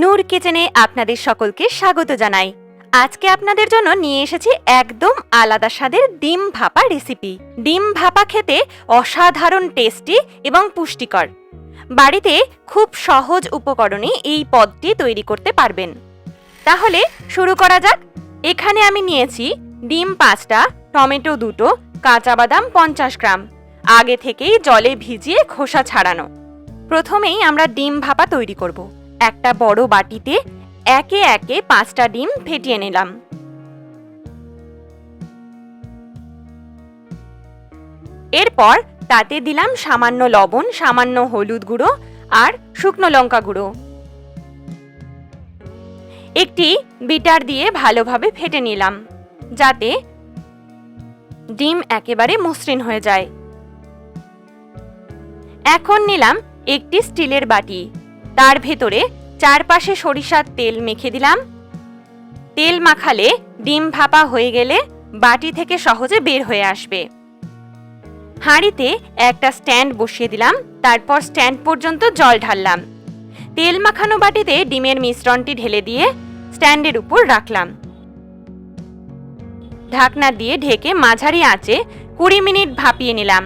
নূর কিচেনে আপনাদের সকলকে স্বাগত জানাই। আজকে আপনাদের জন্য নিয়ে এসেছি একদম আলাদা স্বাদের ডিম ভাপা রেসিপি। ডিম ভাপা খেতে অসাধারণ টেস্টি এবং পুষ্টিকর। বাড়িতে খুব সহজ উপকরণে এই পদটি তৈরি করতে পারবেন। তাহলে শুরু করা যাক। এখানে আমি নিয়েছি ডিম পাঁচটা, টমেটো দুটো, কাঁচা বাদাম পঞ্চাশ গ্রাম। আগে থেকেই জলে ভিজিয়ে খোসা ছাড়ানো। প্রথমেই আমরা ডিম ভাপা তৈরি করব। একটা বড় বাটিতে একে একে পাঁচটা ডিম ফেটিয়ে নিলাম। এরপর তাতে দিলাম সামান্য লবণ, সামান্য হলুদ গুঁড়ো আর শুকনো লঙ্কা গুঁড়ো। একটি বিটার দিয়ে ভালোভাবে ফেটে নিলাম, যাতে ডিম একেবারে মসৃণ হয়ে যায়। এখন নিলাম একটি স্টিলের বাটি। তার ভেতরে চারপাশে সরিষার তেল মেখে দিলাম। তেল মাখালে ডিম ভাপা হয়ে গেলে বাটি থেকে সহজে বের হয়ে আসবে। হাঁড়িতে একটা স্ট্যান্ড বসিয়ে দিলাম, তারপর স্ট্যান্ড পর্যন্ত জল ঢাললাম। তেল মাখানো বাটিতে ডিমের মিশ্রণটি ঢেলে দিয়ে স্ট্যান্ডের উপর রাখলাম। ঢাকনা দিয়ে ঢেকে মাঝারি আঁচে কুড়ি মিনিট ভাপিয়ে নিলাম।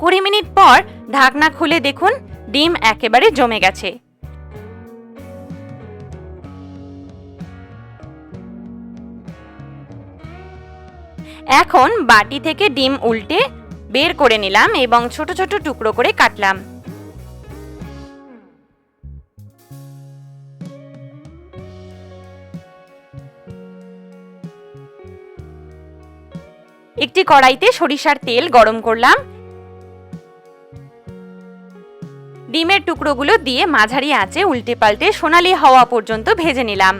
কুড়ি মিনিট পর ঢাকনা খুলে দেখুন ডিম একেবারে জমে গেছে। এখন বাটি থেকে ডিম উল্টে বের করে নিলাম এবং ছোট ছোট টুকরো করে কাটলাম। একটি কড়াইতে সরিষার তেল গরম করলাম। ডিমের টুকরোগুলো দিয়ে মাঝারি আঁচে উল্টে পাল্টে সোনালি হওয়া পর্যন্ত ভেজে নিলাম।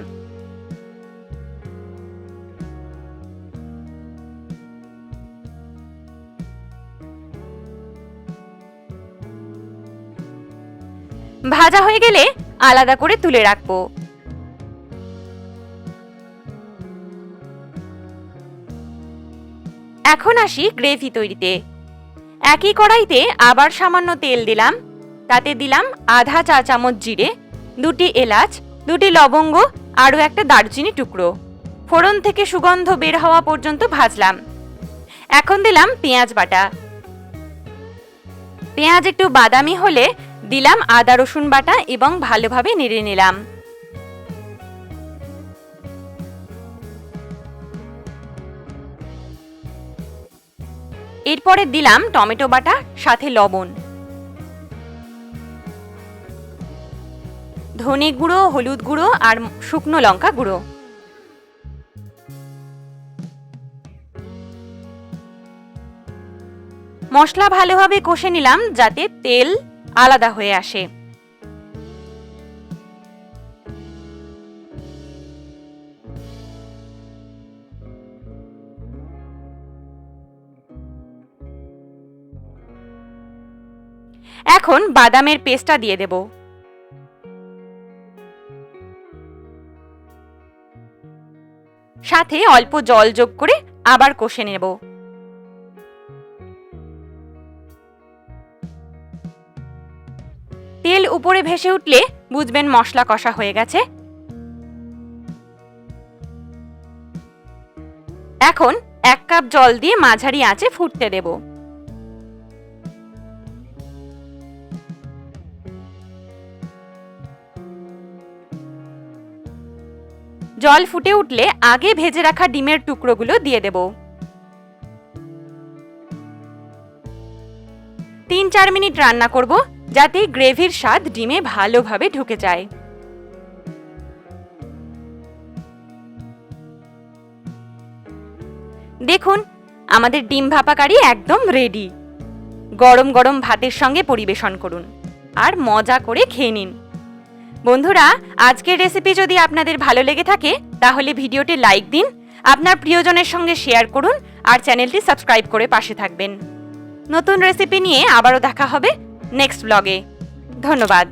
ভাজা হয়ে গেলে আলাদা করে তুলে রাখব। এখন আসি গ্রেভি তৈরিতে। একই কড়াইতে আবার সামান্য তেল দিলাম। তাতে দিলাম আধা চা চামচ জিরে, দুটি এলাচ, দুটি লবঙ্গ, আরও একটা দারচিনি টুকরো। ফোড়ন থেকে সুগন্ধ বের হওয়া পর্যন্ত ভাজলাম। এখন দিলাম পেঁয়াজ বাটা। পেঁয়াজ একটু বাদামি হলে দিলাম আদা, রসুন বাটা এবং ভালোভাবে নেড়ে নিলাম। এরপরে দিলাম টমেটো বাটা, সাথে লবণ। ধনে গুঁড়ো, হলুদ গুঁড়ো আর শুকনো লঙ্কা গুঁড়ো। মশলা ভালোভাবে কষে নিলাম যাতে তেল আলাদা হয়ে আসে। এখন বাদামের পেস্টটা দিয়ে দেব। সাথে অল্প জল যোগ করে আবার কষে নেব। তেল উপরে ভেসে উঠলে বুঝবেন মশলা কষা হয়ে গেছে। এখন এক কাপ জল দিয়ে মাঝারি আঁচে ফুটতে দেব। জল ফুটে উঠলে আগে ভেজে রাখা ডিমের টুকরোগুলো দিয়ে দেব। তিন চার মিনিট রান্না করব, যাতে গ্রেভির স্বাদ ডিমে ভালোভাবে ঢুকে যায়। দেখুন, আমাদের ডিম ভাপা কারি একদম রেডি গরম গরম ভাতের সঙ্গে পরিবেশন করুন, আর মজা করে খেয়ে নিন। বন্ধুরা, আজকের রেসিপি যদি আপনাদের ভালো লেগে থাকে, তাহলে ভিডিওটি লাইক দিন, আপনার প্রিয়জনের সঙ্গে শেয়ার করুন, আর চ্যানেলটি সাবস্ক্রাইব করে পাশে থাকবেন। নতুন রেসিপি নিয়ে আবারও দেখা হবে নেক্সট ব্লগে ধন্যবাদ।